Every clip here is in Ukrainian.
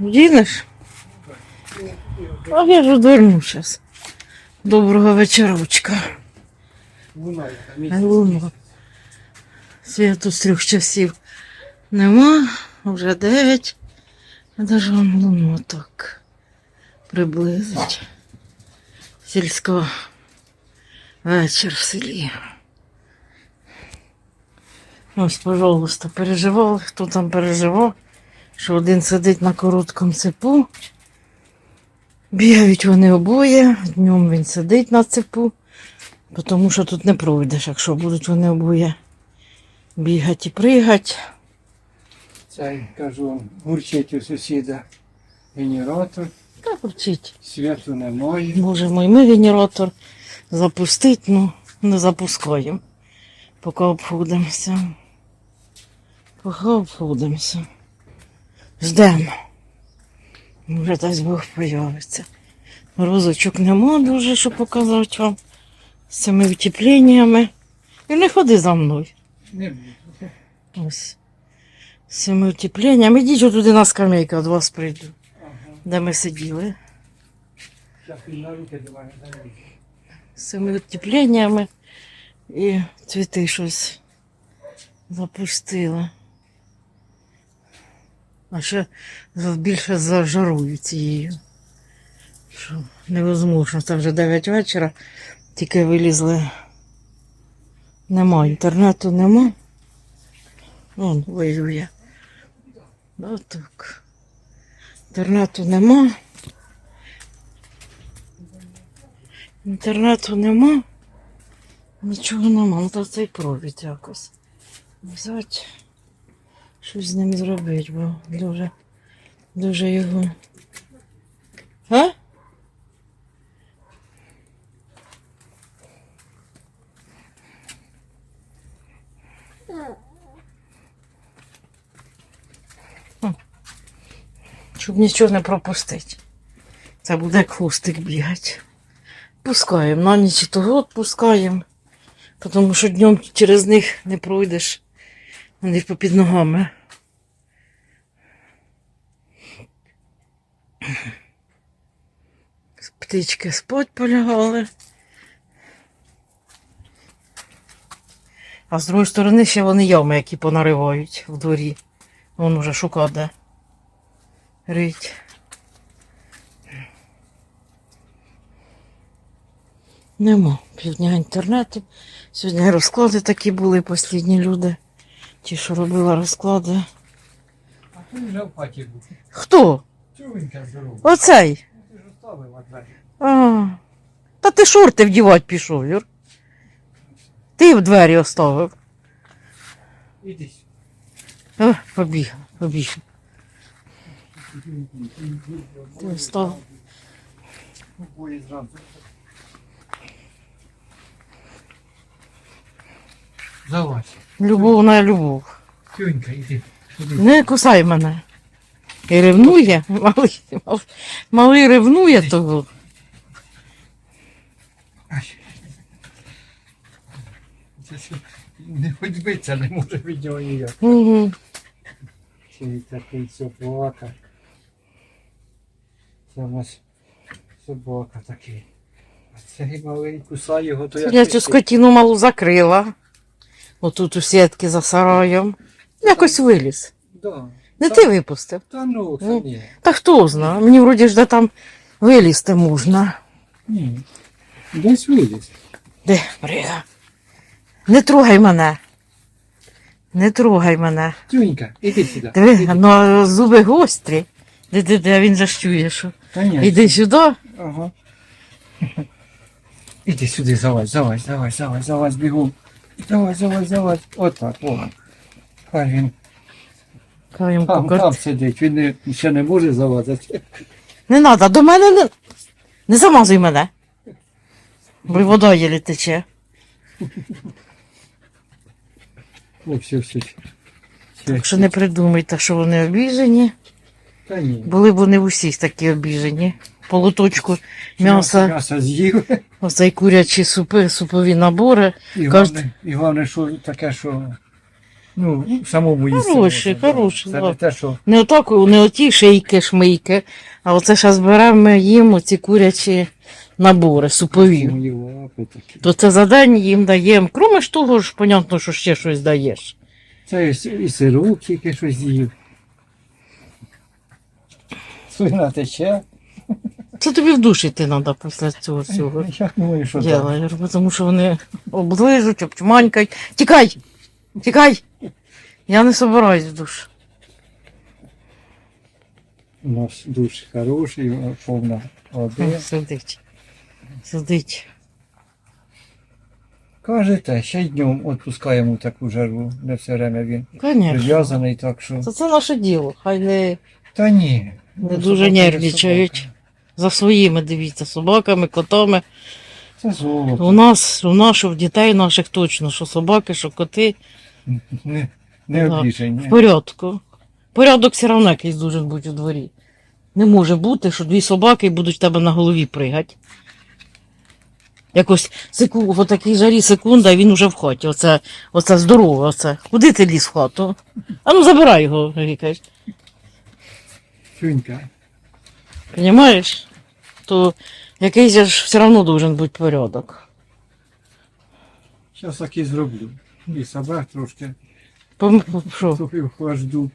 Дінеш? А я ж одверну зараз. Доброго вечорочка. Луна Луна. Світу з трьох часів нема, вже дев'ять. А даже вам луну так приблизить. Сільська вечір в селі. Ось, пожалуйста, переживали, хто там переживав, що один сидить на короткому цепу. Бігають вони обоє, днем він сидить на цепу. Тому що тут не пройдеш, якщо будуть вони обоє бігати і пригати. Цей, кажу, гурчить у сусіда генератор, Та вчить. світу немає. Боже мой, ми генератор запустить, ну не запускаємо. Поки обходимося. Поки обходимося. Ждемо. Може, дасть Бог появиться. Розочок нема дуже, щоб показати вам з цими втепленнями. І не ходи за мною. Не. Ось. З цими втепленнями. Ідіть туди на скамейку, до вас прийду, Ага. де ми сиділи. З цими утепленнями і цвіти щось запустила. А ще більше зажарую цією. Що невозможно. Це вже 9 вечора, тільки вилізли. Нема інтернету, нема. Вон воює. Отак. Інтернету нема. Інтернету нема. Нічого нема. Ну то цей провід якось. Взяти. Щось з ним зробити, бо дуже, дуже його. А? Щоб нічого не пропустити. Це буде хвостик бігати. Пускаємо, на ніч того пускаємо, тому що днем через них не пройдеш, вони попід ногами. Птички спать полягали. А з другої сторони ще вони ями, які понаривають в дворі. Вон уже шукає де. Рить. Нема півдня інтернету. Сьогодні розклади такі були послідні люди. Ті, що робила розклади. А ти вже в хаті був. Хто? Чувенька здорова. Оцей. Ти ж оставив а. А. Та ти шорти вдівати пішов, Юр. Ти в двері оставив. Іди сюди. О, побіг, побіг. Ти встав. Обоє зразу. Залазь. Любов на любов. Чувенька, іди. Не кусай мене. І ревнує. Малий, мал- малий ревнує того. Не хоч биться не може від нього ніяк. Угу. Такий собака. Це у нас собака такий. А цей малий кусає його, то як Я цю скотину малу закрила. Отут у сітки за сараєм. Якось виліз. Да. Не Та- ти випустив. Та ну, це Ну. ні. Та хто знає? Мені вроді ж де там вилізти можна. Ні. Десь виліз. Де, Брига? Не трогай мене. Не трогай мене. Тюнька, іди сюди. Диви, ну зуби гострі. Де, де, де він зачує, що. Та ні. Іди сюди. Ага. Іди сюди, залазь, залазь, залазь, залазь, залазь, бігом. Залазь, залазь, залазь. Отак, о. Хай він Йому, там, «Кукар- там сидить, він не, ще не може залазити. Не треба, до мене не. Не замазуй мене. Бо й вода єлі тече. О, все, все. все. Так що не придумайте, що вони обіжені. Та ні. Були б вони в усіх такі обіжені. Полуточку м'яса, М'ясо з'їв. оцей курячі супи, супові набори. І Кажуть- головне, і головне, що таке, що Ну, самому їсти. Хороший, можна, хороший, Це да. не те, що Не отак, не оті шийки, шмийки, а оце зараз беремо їм оці курячі набори, супові. мої лапи такі. То це за день їм даємо. Кроме ж того ж, понятно, що ще щось даєш. Це і, с- і сирок тільки щось з'їв. Слина тече. Це тобі в душі ти треба після цього всього. Я думаю, що так. Ділаєш, бо тому що вони оближуть, обчманькають. Тікай! Тікай! Я не собираюсь в душ. У нас душ хороший, повна води. Сидить. Сидить. Кажете, ще й днем відпускаємо таку жару, не все время він Звісно. прив'язаний, так що. Це, це наше діло. Хай не Та ні. Не Ну, дуже собака є нервничають. собака. за своїми, дивіться, собаками, котами. Це золото. У нас, у що дітей наших точно, що собаки, що коти. Не, не обіжені. В порядку. Порядок все одно якийсь дуже бути у дворі. Не може бути, що дві собаки будуть в тебе на голові пригати. Якось секу, в такій жарі секунда, і він уже в хаті. Оце, оце здорове, оце. Куди ти ліз в хату? А ну забирай його, Вікась. Фюнька. Понимаєш? То якийсь же ж все одно должен бути порядок. Зараз так і зроблю. І собак трошки Пом- Що? трохи охлажду.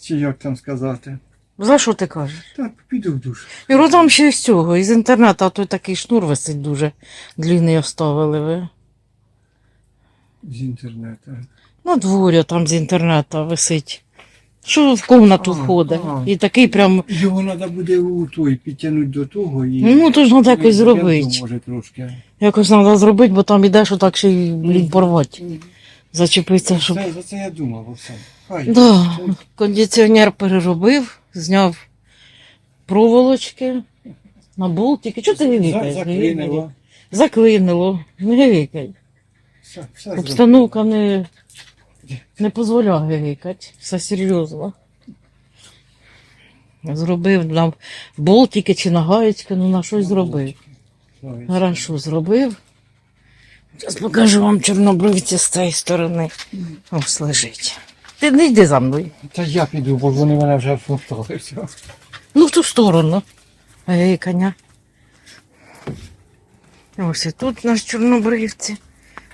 Чи як там сказати. За що ти кажеш? Так, піду в душ. І родом ще з цього, із інтернету, а той такий шнур висить дуже длинний оставили ви. З інтернету. На дворі там з інтернету висить. Що в комнату А, входить. а. І такий прям. Його треба буде у той підтягнути до того і. Ну, то ж треба якось зробити. Може трошки. Якось треба зробити, бо там ідеш отак ще й блін, порвати. Зачепиться, щоб. Це, за це я думав, Оксан. Хай. Да. Кондиціонер переробив, зняв проволочки на болтики. Чого ти За- гикаєш? Заклинило. Заклинило. Не гикай. Все, все зробив. Обстановка не, не дозволяє гикати. Все серйозно. Зробив нам болтики чи на гаєчки, ну на щось зробив. Хорошо зробив. Зараз покажу вам чорнобривці з цієї сторони. Ось лежить. Ти не йди за мною. Та я піду, бо вони мене вже вмовтали. Ну, в ту сторону. Ей, коня. Ось і тут наш чорнобривці.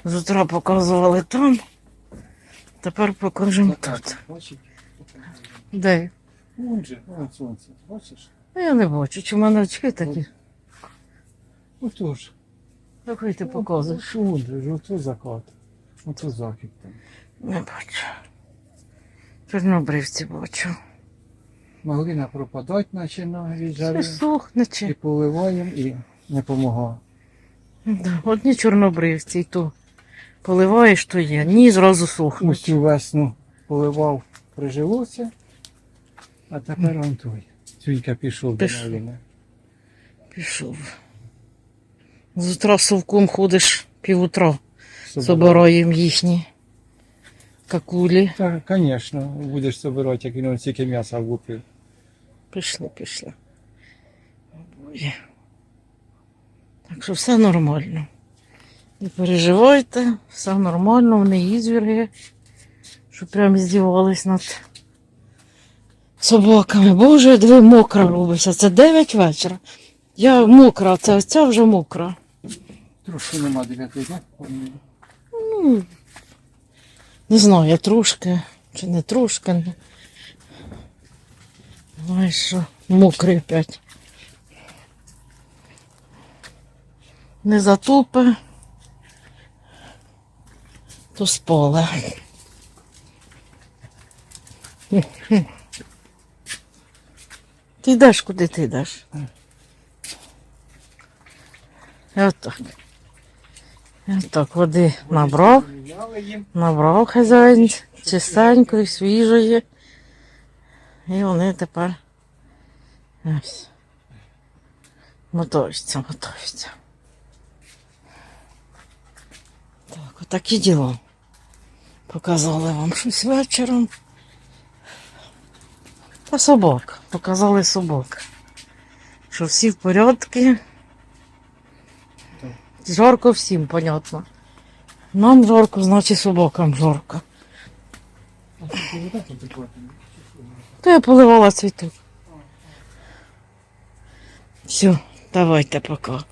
З утра показували там. Тепер покажемо тут. Де? Вон же, вон сонце. Бачиш? А я не бачу, чи в мене очки такі. Отож. Який ти показуєш? Вон же, ото закат. Ото захід там. Не бачу. Чорнобривці бачу. Малина пропадать починає від Все жари. сухне І чи. поливаємо і не помагає. Да, одні чорнобривці, і то поливаєш, то є. Ні, зразу сухнуть. Ось цю весну поливав, прижилося, а тепер он той. Цвійка пішов до Пішов. Пішов. З утра совком ходиш півутра. Собирав. Собираємо їхні какулі. Так, звісно, будеш собирати, як він стільки м'яса влупив. Пішли, пішли. Обоє. Так що все нормально. Не переживайте, все нормально, вони ізвірги, що прям здівались над собаками. Боже, диви, мокра робиться. Це 9 вечора. Я мокра, це ця вже мокра. Трошки нема дев'яти, так? Ну, не знаю, я трошки чи не трошки. Знаєш, що мокрий опять. Не затопе, то спале. Ти йдеш, куди ти йдеш? Отак. Отак, води набрав. Набрав хазяїн чистенької, свіжої. І вони тепер ось. Мотаються, мотаються. Так, отакі діла. Показали вам щось вечором. Та собак. Показали собак. Що всі в порядку. Жарко всім, понятно. Нам жарко, значить собакам жарко. То я поливала цвіток. Все, давайте пока.